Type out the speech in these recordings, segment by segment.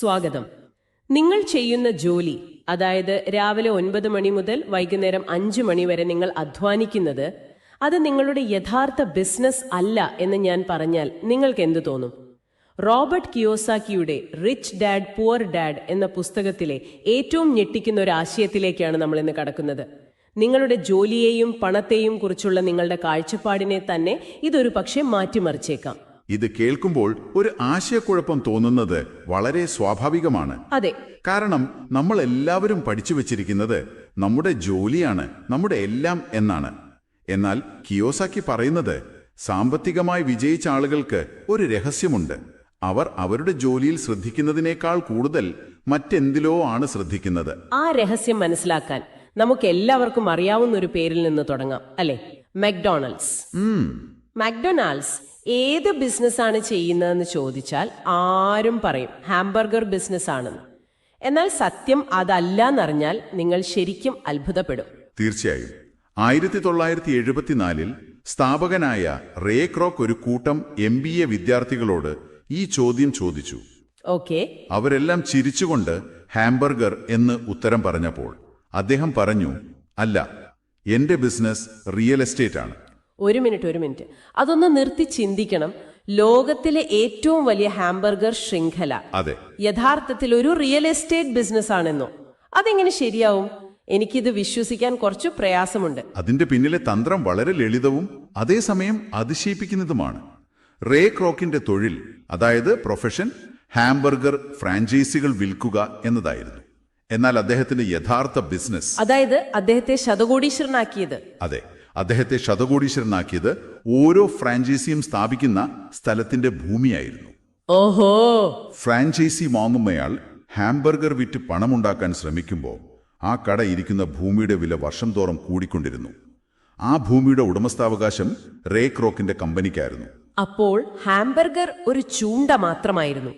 സ്വാഗതം. നിങ്ങൾ ചെയ്യുന്ന ജോലി അതായത് രാവിലെ ഒൻപത് മണി മുതൽ വൈകുന്നേരം അഞ്ച് മണി വരെ നിങ്ങൾ അധ്വാനിക്കുന്നത് അത് നിങ്ങളുടെ യഥാർത്ഥ ബിസിനസ് അല്ല എന്ന് ഞാൻ പറഞ്ഞാൽ നിങ്ങൾക്ക് എന്തു തോന്നും? റോബർട്ട് കിയോസാക്കിയുടെ റിച്ച് ഡാഡ് പുവർ ഡാഡ് എന്ന പുസ്തകത്തിലെ ഏറ്റവും ഞെട്ടിക്കുന്ന ഒരു ആശയത്തിലേക്കാണ് നമ്മൾ ഇന്ന് കടക്കുന്നത്. നിങ്ങളുടെ ജോലിയെയും പണത്തെയും കുറിച്ചുള്ള നിങ്ങളുടെ കാഴ്ചപ്പാടിനെ തന്നെ ഇതൊരു പക്ഷേ മാറ്റിമറിച്ചേക്കാം. ഇത് കേൾക്കുമ്പോൾ ഒരു ആശയക്കുഴപ്പം തോന്നുന്നത് വളരെ സ്വാഭാവികമാണ്. അതെ. കാരണം നമ്മൾ എല്ലാവരും പഠിച്ചു വച്ചിരിക്കുന്നത് നമ്മുടെ ജോലിയാണ് നമ്മുടെ എല്ലാം എന്നാണ്. എന്നാൽ കിയോസാക്കി പറയുന്നത് സാമ്പത്തികമായി വിജയിച്ച ആളുകൾക്ക് ഒരു രഹസ്യമുണ്ട്. അവർ അവരുടെ ജോലിയിൽ ശ്രദ്ധിക്കുന്നതിനേക്കാൾ കൂടുതൽ മറ്റെന്തിലോ ആണ് ശ്രദ്ധിക്കുന്നത്. ആ രഹസ്യം മനസ്സിലാക്കാൻ നമുക്ക് എല്ലാവർക്കും അറിയാവുന്ന ഒരു പേരിൽ നിന്ന് തുടങ്ങാം അല്ലെ? മക്ഡൊണാൾഡ്സ്. മക്ഡൊണാൾഡ്സ് ഏത് ബിസിനസ്സാണ് ചെയ്യുന്നതെന്ന് ചോദിച്ചാൽ ആരും പറയും ഹാംബർഗർ ബിസിനസ് ആണെന്ന് എന്നാൽ സത്യം അതല്ല എന്നറിഞ്ഞാൽ നിങ്ങൾ ശരിക്കും അത്ഭുതപ്പെടും. തീർച്ചയായും. ആയിരത്തി തൊള്ളായിരത്തി എഴുപത്തിനാലിൽ സ്ഥാപകനായ റേ ക്രോക്ക് ഒരു കൂട്ടം എം ബി എ വിദ്യാർത്ഥികളോട് ഈ ചോദ്യം ചോദിച്ചു. ഓക്കെ. അവരെല്ലാം ചിരിച്ചുകൊണ്ട് ഹാംബർഗർ എന്ന് ഉത്തരം പറഞ്ഞപ്പോൾ അദ്ദേഹം പറഞ്ഞു അല്ല എന്റെ ബിസിനസ് റിയൽ എസ്റ്റേറ്റ് ആണ് ഒരു മിനിറ്റ് ഒരു മിനിറ്റ്. അതൊന്ന് നിർത്തി ചിന്തിക്കണം. ലോകത്തിലെ ഏറ്റവും വലിയ ഹാംബർഗർ ശൃംഖല അതെ. യഥാർത്ഥത്തിൽ ഒരു റിയൽ എസ്റ്റേറ്റ് ബിസിനസ് ആണെന്നോ അതെങ്ങനെ ശരിയാവും? എനിക്കിത് വിശ്വസിക്കാൻ കുറച്ച് പ്രയാസമുണ്ട്. അതിന്റെ പിന്നിലെ തന്ത്രം വളരെ ലളിതവും അതേസമയം അതിശയിപ്പിക്കുന്നതുമാണ്. റേ ക്രോക്കിന്റെ തൊഴിൽ അതായത് പ്രൊഫഷൻ ഹാംബർഗർ ഫ്രാഞ്ചൈസികൾ വിൽക്കുക എന്നതായിരുന്നു. എന്നാൽ അദ്ദേഹത്തിന്റെ യഥാർത്ഥ ബിസിനസ് അതായത് അദ്ദേഹത്തെ ശതകോടീശ്വരനാക്കിയത്. അതെ. അദ്ദേഹത്തെ ശതകോടീശ്വരനാക്കിയത് ഓരോ ഫ്രാഞ്ചൈസിയും സ്ഥാപിക്കുന്ന സ്ഥലത്തിന്റെ ഭൂമിയായിരുന്നു. ഓഹോ! ഫ്രാഞ്ചൈസി വാങ്ങുന്നയാൾ ഹാംബർഗർ വിറ്റ് പണമുണ്ടാക്കാൻ ശ്രമിക്കുമ്പോൾ ആ കട ഇരിക്കുന്ന ഭൂമിയുടെ വില വർഷം തോറും കൂടിക്കൊണ്ടിരുന്നു. ആ ഭൂമിയുടെ ഉടമസ്ഥാവകാശം റേ ക്രോക്കിന്റെ കമ്പനിക്കായിരുന്നു. അപ്പോൾ ഹാംബർഗർ ഒരു ചൂണ്ട മാത്രമായിരുന്നു.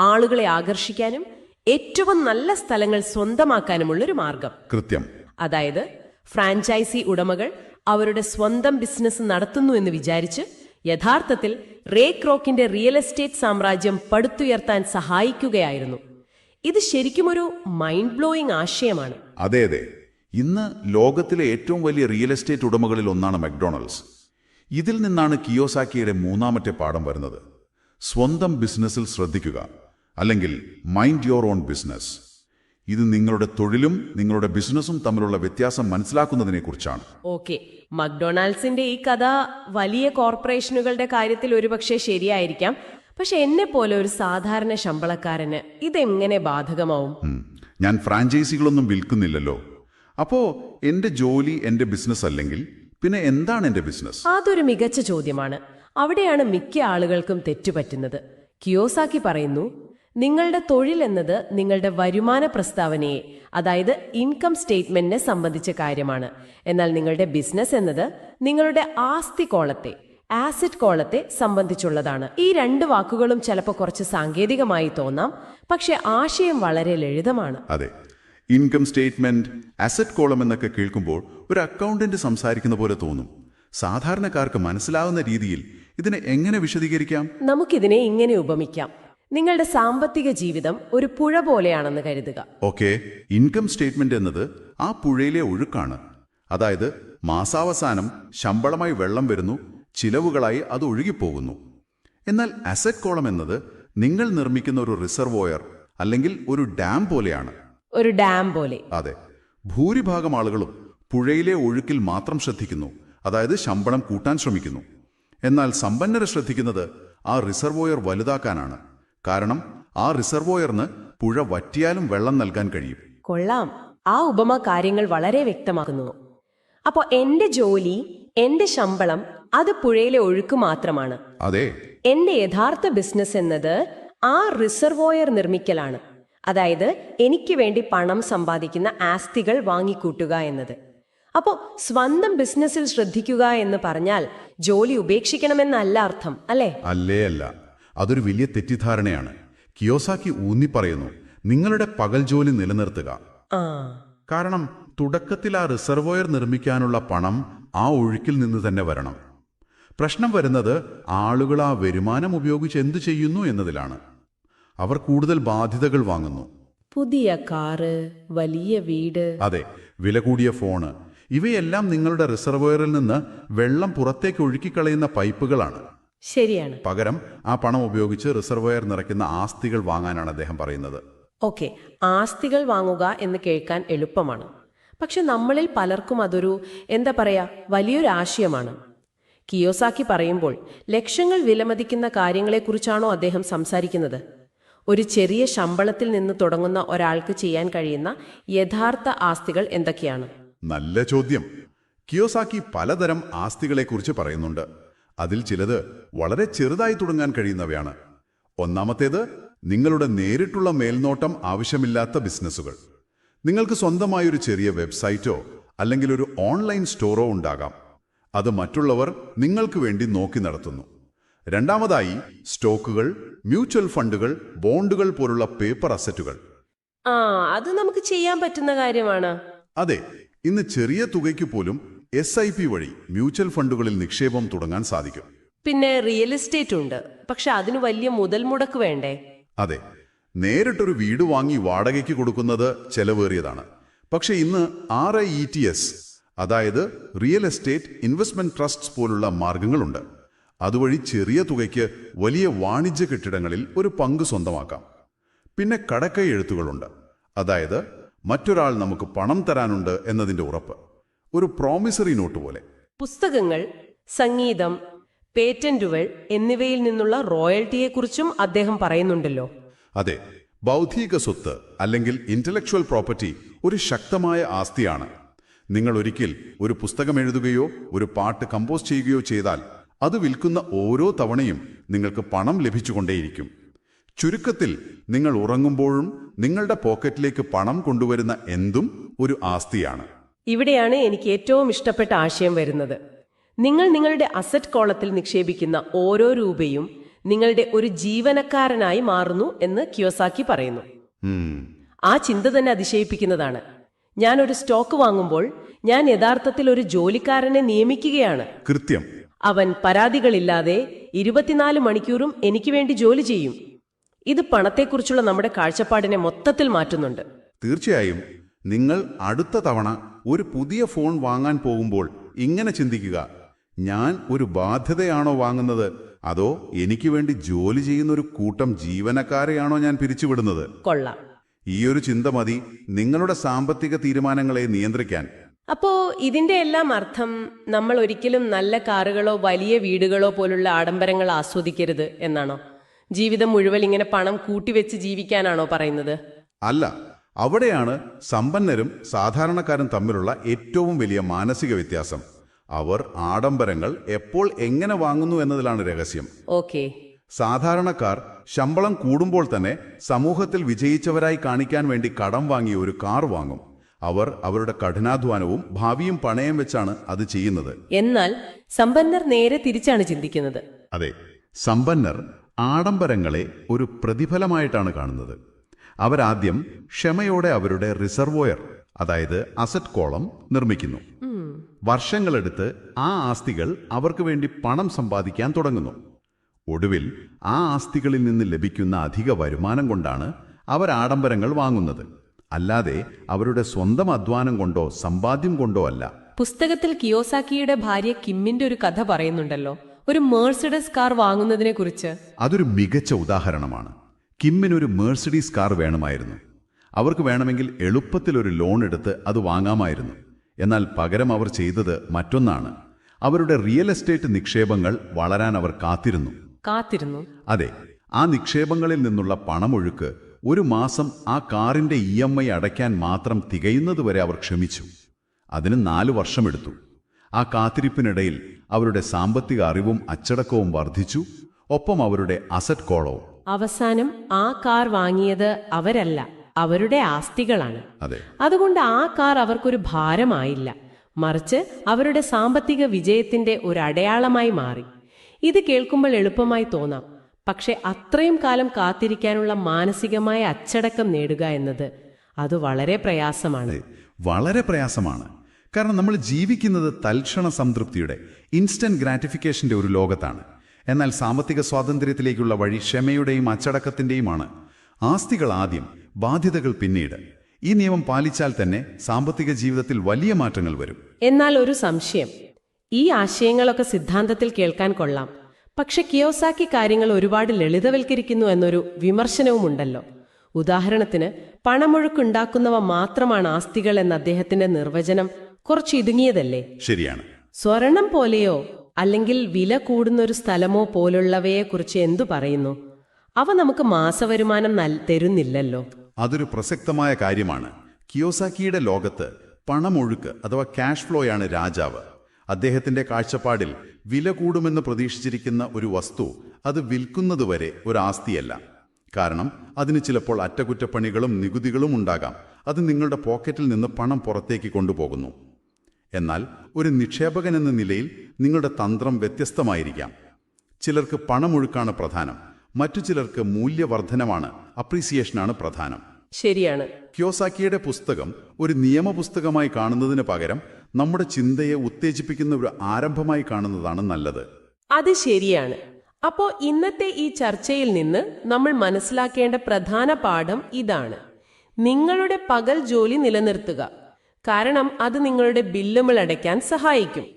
ആളുകളെ ആകർഷിക്കാനും ഏറ്റവും നല്ല സ്ഥലങ്ങൾ സ്വന്തമാക്കാനുമുള്ള ഒരു മാർഗം. കൃത്യം. അതായത് ഫ്രാഞ്ചൈസി ഉടമകൾ അവരുടെ സ്വന്തം ബിസിനസ് നടത്തുന്നു എന്ന് വിചാരിച്ച് യഥാർത്ഥത്തിൽ റേ ക്രോക്കിന്റെ റിയൽ എസ്റ്റേറ്റ് സാമ്രാജ്യം പടുത്തുയർത്താൻ സഹായിക്കുകയായിരുന്നു. ഇത് ശരിക്കും ഒരു മൈൻഡ് ബ്ലോയിങ് ആശയമാണ്. അതെ അതെ. ഇന്ന് ലോകത്തിലെ ഏറ്റവും വലിയ റിയൽ എസ്റ്റേറ്റ് ഉടമകളിൽ ഒന്നാണ് മക്ഡൊണാൾഡ്സ്. ഇതിൽ നിന്നാണ് കിയോസാക്കിയുടെ മൂന്നാമത്തെ പാഠം വരുന്നത്. സ്വന്തം ബിസിനസ്സിൽ ശ്രദ്ധിക്കുക. അല്ലെങ്കിൽ മൈൻഡ് യുവർ ഓൺ ബിസിനസ് ഇത് നിങ്ങളുടെ തൊഴിലും നിങ്ങളുടെ ബിസിനസ്സും തമ്മിലുള്ള വ്യത്യാസം മനസ്സിലാക്കുന്നതിനെക്കുറിച്ചാണ്. ഓക്കെ. മക്ഡൊണാൾഡ്സിന്റെ ഈ കഥ വലിയ കോർപ്പറേഷനുകളുടെ കാര്യത്തിൽ ഒരുപക്ഷെ ശരിയായിരിക്കാം. പക്ഷെ എന്നെ പോലെ ഒരു സാധാരണ ശമ്പളക്കാരന് ഇതെങ്ങനെ ബാധകമാവും. ഞാൻ ഫ്രാഞ്ചൈസികളൊന്നും വിൽക്കുന്നില്ലല്ലോ. അപ്പോ എന്റെ ജോലി എന്റെ ബിസിനസ് അല്ലെങ്കിൽ പിന്നെ എന്താണ് എന്റെ ബിസിനസ്? അതൊരു മികച്ച ചോദ്യമാണ്. അവിടെയാണ് മിക്ക ആളുകൾക്കും തെറ്റുപറ്റുന്നത്. കിയോസാക്കി പറയുന്നു നിങ്ങളുടെ തൊഴിൽ എന്നത് നിങ്ങളുടെ വരുമാന പ്രസ്താവനയെ അതായത് ഇൻകം സ്റ്റേറ്റ്മെന്റിനെ സംബന്ധിച്ച കാര്യമാണ്. എന്നാൽ നിങ്ങളുടെ ബിസിനസ് എന്നത് നിങ്ങളുടെ ആസ്തി കോളത്തെ ആസിഡ് കോളത്തെ സംബന്ധിച്ചുള്ളതാണ്. ഈ രണ്ട് വാക്കുകളും ചിലപ്പോൾ കുറച്ച് സാങ്കേതികമായി തോന്നാം പക്ഷെ ആശയം വളരെ ലളിതമാണ്. അതെ. ഇൻകം സ്റ്റേറ്റ്മെന്റ് അസറ്റ് കോളം എന്നൊക്കെ കേൾക്കുമ്പോൾ ഒരു അക്കൗണ്ടന്റ് സംസാരിക്കുന്ന പോലെ തോന്നും. സാധാരണക്കാർക്ക് മനസ്സിലാവുന്ന രീതിയിൽ ഇതിനെ എങ്ങനെ വിശദീകരിക്കാം? നമുക്കിതിനെ ഇങ്ങനെ ഉപമിക്കാം. നിങ്ങളുടെ സാമ്പത്തിക ജീവിതം ഒരു പുഴ പോലെയാണെന്ന് കരുതുക. ഓക്കെ ഇൻകം സ്റ്റേറ്റ്മെന്റ് എന്നത് ആ പുഴയിലെ ഒഴുക്കാണ്. അതായത് മാസാവസാനം ശമ്പളമായി വെള്ളം വരുന്നു ചിലവുകളായി അത് ഒഴുകിപ്പോകുന്നു. എന്നാൽ അസറ്റ് കോളം എന്നത് നിങ്ങൾ നിർമ്മിക്കുന്ന ഒരു റിസർവോയർ അല്ലെങ്കിൽ ഒരു ഡാം പോലെയാണ്. ഒരു ഡാം പോലെ. അതെ ഭൂരിഭാഗം ആളുകളും പുഴയിലെ ഒഴുക്കിൽ മാത്രം ശ്രദ്ധിക്കുന്നു അതായത് ശമ്പളം കൂട്ടാൻ ശ്രമിക്കുന്നു. എന്നാൽ സമ്പന്നരെ ശ്രദ്ധിക്കുന്നത് ആ റിസർവോയർ വലുതാക്കാനാണ്. കാരണം ആ റിസർവോയറിന് പുഴ വറ്റിയാലും വെള്ളം നൽകാൻ കഴിയും. കൊള്ളാം. ആ ഉപമ കാര്യങ്ങൾ വളരെ വ്യക്തമാക്കുന്നു. അപ്പോ എന്റെ ജോലി എന്റെ ശമ്പളം അത് പുഴയിലെ ഒഴുക്ക് മാത്രമാണ്. അതെ. എന്റെ യഥാർത്ഥ ബിസിനസ് എന്നത് ആ റിസർവോയർ നിർമ്മിക്കലാണ്. അതായത് എനിക്ക് വേണ്ടി പണം സമ്പാദിക്കുന്ന ആസ്തികൾ വാങ്ങിക്കൂട്ടുക എന്നത്. അപ്പോ സ്വന്തം ബിസിനസ്സിൽ ശ്രദ്ധിക്കുക എന്ന് പറഞ്ഞാൽ ജോലി ഉപേക്ഷിക്കണമെന്നല്ല അർത്ഥം അല്ലേ? അല്ലേ അല്ല. അതൊരു വലിയ തെറ്റിദ്ധാരണയാണ്. കിയോസാക്കി ഊന്നി പറയുന്നു നിങ്ങളുടെ പകൽ ജോലി നിലനിർത്തുക. കാരണം തുടക്കത്തിൽ ആ റിസർവോയർ നിർമ്മിക്കാനുള്ള പണം ആ ഒഴുക്കിൽ നിന്ന് തന്നെ വരണം. പ്രശ്നം വരുന്നത് ആളുകൾ ആ വരുമാനം ഉപയോഗിച്ച് എന്തു ചെയ്യുന്നു എന്നതിലാണ്. അവർ കൂടുതൽ ബാധ്യതകൾ വാങ്ങുന്നു. പുതിയ കാറ് വലിയ വീട്. അതെ വില കൂടിയ ഫോണ്. ഇവയെല്ലാം നിങ്ങളുടെ റിസർവോയറിൽ നിന്ന് വെള്ളം പുറത്തേക്ക് ഒഴുക്കിക്കളയുന്ന പൈപ്പുകളാണ്. ശരിയാണ്. പകരം ആ പണം ഉപയോഗിച്ച് റിസർവോയർ നിറയ്ക്കുന്ന ആസ്തികൾ വാങ്ങാനാണ് അദ്ദേഹം പറയുന്നത്. ഓക്കെ. ആസ്തികൾ വാങ്ങുക എന്ന് കേൾക്കാൻ എളുപ്പമാണ്. പക്ഷെ നമ്മളിൽ പലർക്കും അതൊരു എന്താ പറയാ വലിയൊരു ആശയമാണ്. കിയോസാക്കി പറയുമ്പോൾ ലക്ഷങ്ങൾ വിലമതിക്കുന്ന കാര്യങ്ങളെക്കുറിച്ചാണോ അദ്ദേഹം സംസാരിക്കുന്നത്? ഒരു ചെറിയ ശമ്പളത്തിൽ നിന്ന് തുടങ്ങുന്ന ഒരാൾക്ക് ചെയ്യാൻ കഴിയുന്ന യഥാർത്ഥ ആസ്തികൾ എന്തൊക്കെയാണ്? നല്ല ചോദ്യം. കിയോസാക്കി പലതരം ആസ്തികളെക്കുറിച്ച് പറയുന്നുണ്ട്. അതിൽ ചിലത് വളരെ ചെറുതായി തുടങ്ങാൻ കഴിയുന്നവയാണ്. ഒന്നാമത്തേത് നിങ്ങളുടെ നേരിട്ടുള്ള മേൽനോട്ടം ആവശ്യമില്ലാത്ത ബിസിനസ്സുകൾ. നിങ്ങൾക്ക് സ്വന്തമായൊരു ചെറിയ വെബ്സൈറ്റോ അല്ലെങ്കിൽ ഒരു ഓൺലൈൻ സ്റ്റോറോ ഉണ്ടാകാം. അത് മറ്റുള്ളവർ നിങ്ങൾക്ക് വേണ്ടി നോക്കി നടത്തുന്നു. രണ്ടാമതായി സ്റ്റോക്കുകൾ മ്യൂച്വൽ ഫണ്ടുകൾ ബോണ്ടുകൾ പോലുള്ള പേപ്പർ അസറ്റുകൾ. ആ അത് നമുക്ക് ചെയ്യാൻ പറ്റുന്ന കാര്യമാണ്. അതെ ഇന്ന് ചെറിയ തുകയ്ക്ക് പോലും എസ് ഐ പി വഴി മ്യൂച്വൽ ഫണ്ടുകളിൽ നിക്ഷേപം തുടങ്ങാൻ സാധിക്കും. പിന്നെ റിയൽ എസ്റ്റേറ്റ് ഉണ്ട്. പക്ഷെ അതിന് വലിയ മുതൽ മുടക്ക് വേണ്ടേ? അതെ. നേരിട്ടൊരു വീട് വാങ്ങി വാടകയ്ക്ക് കൊടുക്കുന്നത് ചെലവേറിയതാണ്. പക്ഷെ ഇന്ന് R E I T S അതായത് റിയൽ എസ്റ്റേറ്റ് ഇൻവെസ്റ്റ്മെന്റ് ട്രസ്റ്റ്സ് പോലുള്ള മാർഗങ്ങളുണ്ട്. അതുവഴി ചെറിയ തുകയ്ക്ക് വലിയ വാണിജ്യ കെട്ടിടങ്ങളിൽ ഒരു പങ്ക് സ്വന്തമാക്കാം. പിന്നെ കടക്കൈ എഴുത്തുകളുണ്ട്. അതായത് മറ്റൊരാൾ നമുക്ക് പണം തരാനുണ്ട് എന്നതിന്റെ ഉറപ്പ്. ഒരു പ്രോമിസറി നോട്ട് പോലെ. പുസ്തകങ്ങൾ സംഗീതം പേറ്റന്റുകൾ എന്നിവയിൽ നിന്നുള്ള റോയൽറ്റിയെക്കുറിച്ചും അദ്ദേഹം പറയുന്നുണ്ടല്ലോ. അതെ ബൗദ്ധിക സ്വത്ത് അല്ലെങ്കിൽ ഇന്റലക്ച്വൽ പ്രോപ്പർട്ടി ഒരു ശക്തമായ ആസ്തിയാണ്. നിങ്ങൾ ഒരിക്കൽ ഒരു പുസ്തകം എഴുതുകയോ ഒരു പാട്ട് കമ്പോസ് ചെയ്യുകയോ ചെയ്താൽ അത് വിൽക്കുന്ന ഓരോ തവണയും നിങ്ങൾക്ക് പണം ലഭിച്ചുകൊണ്ടേയിരിക്കും. ചുരുക്കത്തിൽ നിങ്ങൾ ഉറങ്ങുമ്പോഴും നിങ്ങളുടെ പോക്കറ്റിലേക്ക് പണം കൊണ്ടുവരുന്ന എന്തും ഒരു ആസ്തിയാണ്. ഇവിടെയാണ് എനിക്ക് ഏറ്റവും ഇഷ്ടപ്പെട്ട ആശയം വരുന്നത്. നിങ്ങൾ നിങ്ങളുടെ അസറ്റ് കോളത്തിൽ നിക്ഷേപിക്കുന്ന ഓരോ രൂപയും നിങ്ങളുടെ ഒരു ജീവനക്കാരനായി മാറുന്നു എന്ന് കിയോസാക്കി പറയുന്നു. ആ ചിന്ത തന്നെ അതിശയിപ്പിക്കുന്നതാണ്. ഞാൻ ഒരു സ്റ്റോക്ക് വാങ്ങുമ്പോൾ ഞാൻ യഥാർത്ഥത്തിൽ ഒരു ജോലിക്കാരനെ നിയമിക്കുകയാണ്. കൃത്യം. അവൻ പരാതികളില്ലാതെ ഇരുപത്തിനാല് മണിക്കൂറും എനിക്ക് വേണ്ടി ജോലി ചെയ്യും. ഇത് പണത്തെക്കുറിച്ചുള്ള നമ്മുടെ കാഴ്ചപ്പാടിനെ മൊത്തത്തിൽ മാറ്റുന്നുണ്ട്. തീർച്ചയായും നിങ്ങൾ അടുത്ത തവണ ഒരു പുതിയ ഫോൺ വാങ്ങാൻ പോകുമ്പോൾ ഇങ്ങനെ ചിന്തിക്കുക. ഞാൻ ഒരു ബാധ്യതയാണോ വാങ്ങുന്നത്? അതോ എനിക്ക് വേണ്ടി ജോലി ചെയ്യുന്ന ഒരു കൂട്ടം ജീവനക്കാരെയാണോ ഞാൻ പിരിച്ചുവിടുന്നത്? കൊള്ളാം. ഈ ഒരു ചിന്ത മതി നിങ്ങളുടെ സാമ്പത്തിക തീരുമാനങ്ങളെ നിയന്ത്രിക്കാൻ. അപ്പോ ഇതിന്റെ എല്ലാം അർത്ഥം നമ്മൾ ഒരിക്കലും നല്ല കാറുകളോ വലിയ വീടുകളോ പോലുള്ള ആഡംബരങ്ങൾ ആസ്വദിക്കരുത് എന്നാണോ? ജീവിതം മുഴുവൻ ഇങ്ങനെ പണം കൂട്ടിവെച്ച് ജീവിക്കാനാണോ പറയുന്നത്? അല്ല. അവിടെയാണ് സമ്പന്നരും സാധാരണക്കാരും തമ്മിലുള്ള ഏറ്റവും വലിയ മാനസിക വ്യത്യാസം. അവർ ആഡംബരങ്ങൾ എപ്പോൾ എങ്ങനെ വാങ്ങുന്നു എന്നതിലാണ് രഹസ്യം. ഓക്കെ. സാധാരണക്കാർ ശമ്പളം കൂടുമ്പോൾ തന്നെ സമൂഹത്തിൽ വിജയിച്ചവരായി കാണിക്കാൻ വേണ്ടി കടം വാങ്ങിയ ഒരു കാർ വാങ്ങും. അവർ അവരുടെ കഠിനാധ്വാനവും ഭാവിയും പണയം വെച്ചാണ് അത് ചെയ്യുന്നത്. എന്നാൽ സമ്പന്നർ നേരെ തിരിച്ചാണ് ചിന്തിക്കുന്നത്. അതെ സമ്പന്നർ ആഡംബരങ്ങളെ ഒരു പ്രതിഫലമായിട്ടാണ് കാണുന്നത്. അവരാദ്യം ക്ഷമയോടെ അവരുടെ റിസർവോയർ അതായത് അസറ്റ് കോളം നിർമ്മിക്കുന്നു. വർഷങ്ങളെടുത്ത് ആ ആസ്തികൾ അവർക്ക് വേണ്ടി പണം സമ്പാദിക്കാൻ തുടങ്ങുന്നു. ഒടുവിൽ ആ ആസ്തികളിൽ നിന്ന് ലഭിക്കുന്ന അധിക വരുമാനം കൊണ്ടാണ് അവർ ആഡംബരങ്ങൾ വാങ്ങുന്നത്. അല്ലാതെ അവരുടെ സ്വന്തം അധ്വാനം കൊണ്ടോ സമ്പാദ്യം കൊണ്ടോ അല്ല. പുസ്തകത്തിൽ കിയോസാക്കിയുടെ ഭാര്യ കിമ്മിന്റെ ഒരു കഥ പറയുന്നുണ്ടല്ലോ. ഒരു മേഴ്സിഡസ് കാർ വാങ്ങുന്നതിനെ കുറിച്ച് അതൊരു മികച്ച ഉദാഹരണമാണ്. കിമ്മിനൊരു മേഴ്സിഡീസ് കാർ വേണമായിരുന്നു. അവർക്ക് വേണമെങ്കിൽ എളുപ്പത്തിൽ ഒരു ലോൺ എടുത്ത് അത് വാങ്ങാമായിരുന്നു. എന്നാൽ പകരം അവർ ചെയ്തത് മറ്റൊന്നാണ്. അവരുടെ റിയൽ എസ്റ്റേറ്റ് നിക്ഷേപങ്ങൾ വളരാൻ അവർ കാത്തിരുന്നു. കാത്തിരുന്നു. അതെ ആ നിക്ഷേപങ്ങളിൽ നിന്നുള്ള പണമൊഴുക്ക് ഒരു മാസം ആ കാറിന്റെ ഇ എം ഐ അടയ്ക്കാൻ മാത്രം തികയുന്നതുവരെ അവർ ക്ഷമിച്ചു. അതിന് നാലു വർഷമെടുത്തു. ആ കാത്തിരിപ്പിനിടയിൽ അവരുടെ സാമ്പത്തിക അറിവും അച്ചടക്കവും വർദ്ധിച്ചു. ഒപ്പം അവരുടെ അസറ്റ് കോളവും അവസാനം ആ കാർ വാങ്ങിയത് അവരല്ല അവരുടെ ആസ്തികളാണ്. അതെ. അതുകൊണ്ട് ആ കാർ അവർക്കൊരു ഭാരമായില്ല. മറിച്ച് അവരുടെ സാമ്പത്തിക വിജയത്തിന്റെ ഒരു അടയാളമായി മാറി. ഇത് കേൾക്കുമ്പോൾ എളുപ്പമായി തോന്നാം. പക്ഷെ അത്രയും കാലം കാത്തിരിക്കാനുള്ള മാനസികമായ അച്ചടക്കം നേടുക എന്നത് അത് വളരെ പ്രയാസമാണ്. വളരെ പ്രയാസമാണ്. കാരണം നമ്മൾ ജീവിക്കുന്നത് തൽക്ഷണ സംതൃപ്തിയുടെ ഇൻസ്റ്റന്റ് ഗ്രാറ്റിഫിക്കേഷന്റെ ഒരു ലോകത്താണ്. എന്നാൽ സാമ്പത്തിക സ്വാതന്ത്ര്യത്തിലേക്കുള്ള വഴി ക്ഷമയുടെയും അച്ചടക്കത്തിന്റെയുമാണ് ആസ്തികൾ ആദ്യം ബാധ്യതകൾ പിന്നീട്. ഈ നിയമം പാലിച്ചാൽ തന്നെ സാമ്പത്തിക ജീവിതത്തിൽ വലിയ മാറ്റങ്ങൾ വരും. എന്നാൽ ഒരു സംശയം ഈ ആശയങ്ങളൊക്കെ സിദ്ധാന്തത്തിൽ കേൾക്കാൻ കൊള്ളാം. പക്ഷെ കിയോസാക്കി കാര്യങ്ങൾ ഒരുപാട് ലളിതവൽക്കരിക്കുന്നു എന്നൊരു വിമർശനവും ഉണ്ടല്ലോ ഉദാഹരണത്തിന് പണമൊഴുക്കുണ്ടാക്കുന്നവ മാത്രമാണ് ആസ്തികൾ എന്ന അദ്ദേഹത്തിന്റെ നിർവചനം കുറച്ച് ഇടുങ്ങിയതല്ലേ ശരിയാണ്. സ്വർണം പോലെയോ അല്ലെങ്കിൽ വില കൂടുന്ന ഒരു സ്ഥലമോ പോലുള്ളവയെക്കുറിച്ച് എന്തു പറയുന്നു? അവ നമുക്ക് മാസവരുമാനം തരുന്നില്ലല്ലോ. അതൊരു പ്രസക്തമായ കാര്യമാണ്. കിയോസാക്കിയുടെ ലോകത്ത് പണമൊഴുക്ക് അഥവാ ക്യാഷ് ഫ്ലോയാണ് രാജാവ്. അദ്ദേഹത്തിന്റെ കാഴ്ചപ്പാടിൽ വില കൂടുമെന്ന് പ്രതീക്ഷിച്ചിരിക്കുന്ന ഒരു വസ്തു അത് വിൽക്കുന്നതുവരെ ഒരു ആസ്തിയല്ല. കാരണം അതിന് ചിലപ്പോൾ അറ്റകുറ്റപ്പണികളും നികുതികളും ഉണ്ടാകാം. അത് നിങ്ങളുടെ പോക്കറ്റിൽ നിന്ന് പണം പുറത്തേക്ക് കൊണ്ടുപോകുന്നു. എന്നാൽ ഒരു നിക്ഷേപകൻ എന്ന നിലയിൽ നിങ്ങളുടെ തന്ത്രം വ്യത്യസ്തമായിരിക്കാം. ചിലർക്ക് പണമൊഴുക്കാണ് പ്രധാനം. മറ്റു ചിലർക്ക് മൂല്യവർദ്ധനമാണ് അപ്രീസിയേഷനാണ് പ്രധാനം. ശരിയാണ്. ക്യോസാക്കിയുടെ പുസ്തകം ഒരു നിയമപുസ്തകമായി കാണുന്നതിന് പകരം നമ്മുടെ ചിന്തയെ ഉത്തേജിപ്പിക്കുന്ന ഒരു ആരംഭമായി കാണുന്നതാണ് നല്ലത്. അത് ശരിയാണ്. അപ്പോ ഇന്നത്തെ ഈ ചർച്ചയിൽ നിന്ന് നമ്മൾ മനസ്സിലാക്കേണ്ട പ്രധാന പാഠം ഇതാണ്. നിങ്ങളുടെ പകൽ ജോലി നിലനിർത്തുക. കാരണം അത് നിങ്ങളുടെ ബില്ലുകൾ അടയ്ക്കാൻ സഹായിക്കും.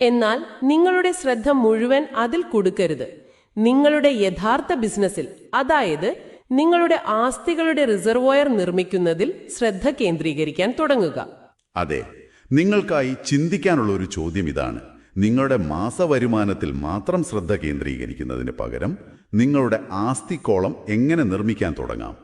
എന്നാൽ നിങ്ങളുടെ ശ്രദ്ധ മുഴുവൻ അതിൽ കൊടുക്കരുത്. നിങ്ങളുടെ യഥാർത്ഥ ബിസിനസ്സിൽ അതായത് നിങ്ങളുടെ ആസ്തികളുടെ റിസർവോയർ നിർമ്മിക്കുന്നതിൽ ശ്രദ്ധ കേന്ദ്രീകരിക്കാൻ തുടങ്ങുക. അതെ നിങ്ങൾക്കായി ചിന്തിക്കാനുള്ള ഒരു ചോദ്യം ഇതാണ്. നിങ്ങളുടെ മാസ വരുമാനത്തിൽ മാത്രം ശ്രദ്ധ കേന്ദ്രീകരിക്കുന്നതിന് പകരം നിങ്ങളുടെ ആസ്തിക്കോളം എങ്ങനെ നിർമ്മിക്കാൻ തുടങ്ങാം?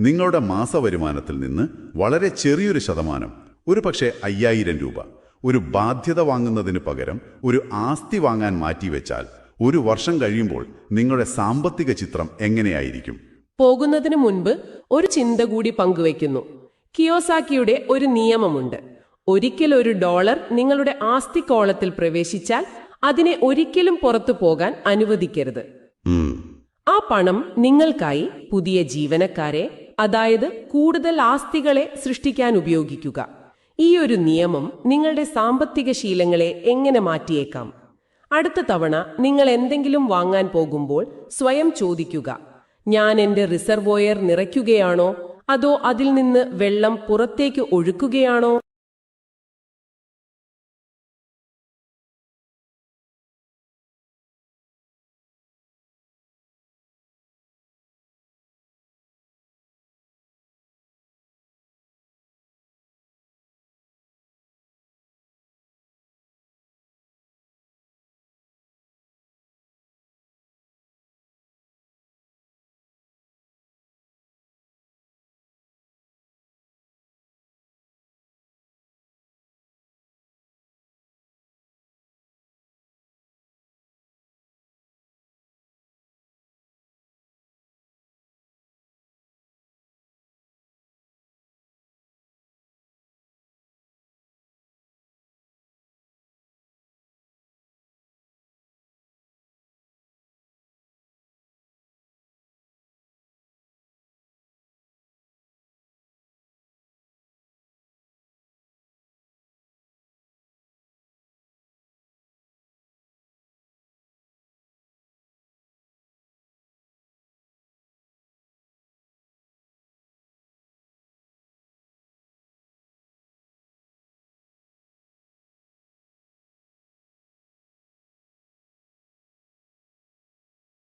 നിങ്ങളുടെ മാസ വരുമാനത്തിൽ നിന്ന് വളരെ ചെറിയൊരു ശതമാനം ഒരു പക്ഷേ അയ്യായിരം രൂപ ഒരു ബാധ്യത വാങ്ങുന്നതിന് പകരം ഒരു ആസ്തി വാങ്ങാൻ മാറ്റിവെച്ചാൽ ഒരു വർഷം കഴിയുമ്പോൾ നിങ്ങളുടെ സാമ്പത്തിക ചിത്രം എങ്ങനെയായിരിക്കും? പോകുന്നതിന് മുൻപ് ഒരു ചിന്ത കൂടി പങ്കുവയ്ക്കുന്നു. കിയോസാക്കിയുടെ ഒരു നിയമമുണ്ട്. ഒരിക്കൽ ഒരു ഡോളർ നിങ്ങളുടെ ആസ്തി കോളത്തിൽ പ്രവേശിച്ചാൽ അതിനെ ഒരിക്കലും പുറത്തു പോകാൻ അനുവദിക്കരുത്. ആ പണം നിങ്ങൾക്കായി പുതിയ ജീവനക്കാരെ അതായത് കൂടുതൽ ആസ്തികളെ സൃഷ്ടിക്കാൻ ഉപയോഗിക്കുക. ഈ ഒരു നിയമം നിങ്ങളുടെ സാമ്പത്തിക ശീലങ്ങളെ എങ്ങനെ മാറ്റിയേക്കാം? അടുത്ത തവണ നിങ്ങൾ എന്തെങ്കിലും വാങ്ങാൻ പോകുമ്പോൾ സ്വയം ചോദിക്കുക ഞാൻ എന്റെ റിസർവോയർ നിറയ്ക്കുകയാണോ? അതോ അതിൽ നിന്ന് വെള്ളം പുറത്തേക്ക് ഒഴുക്കുകയാണോ?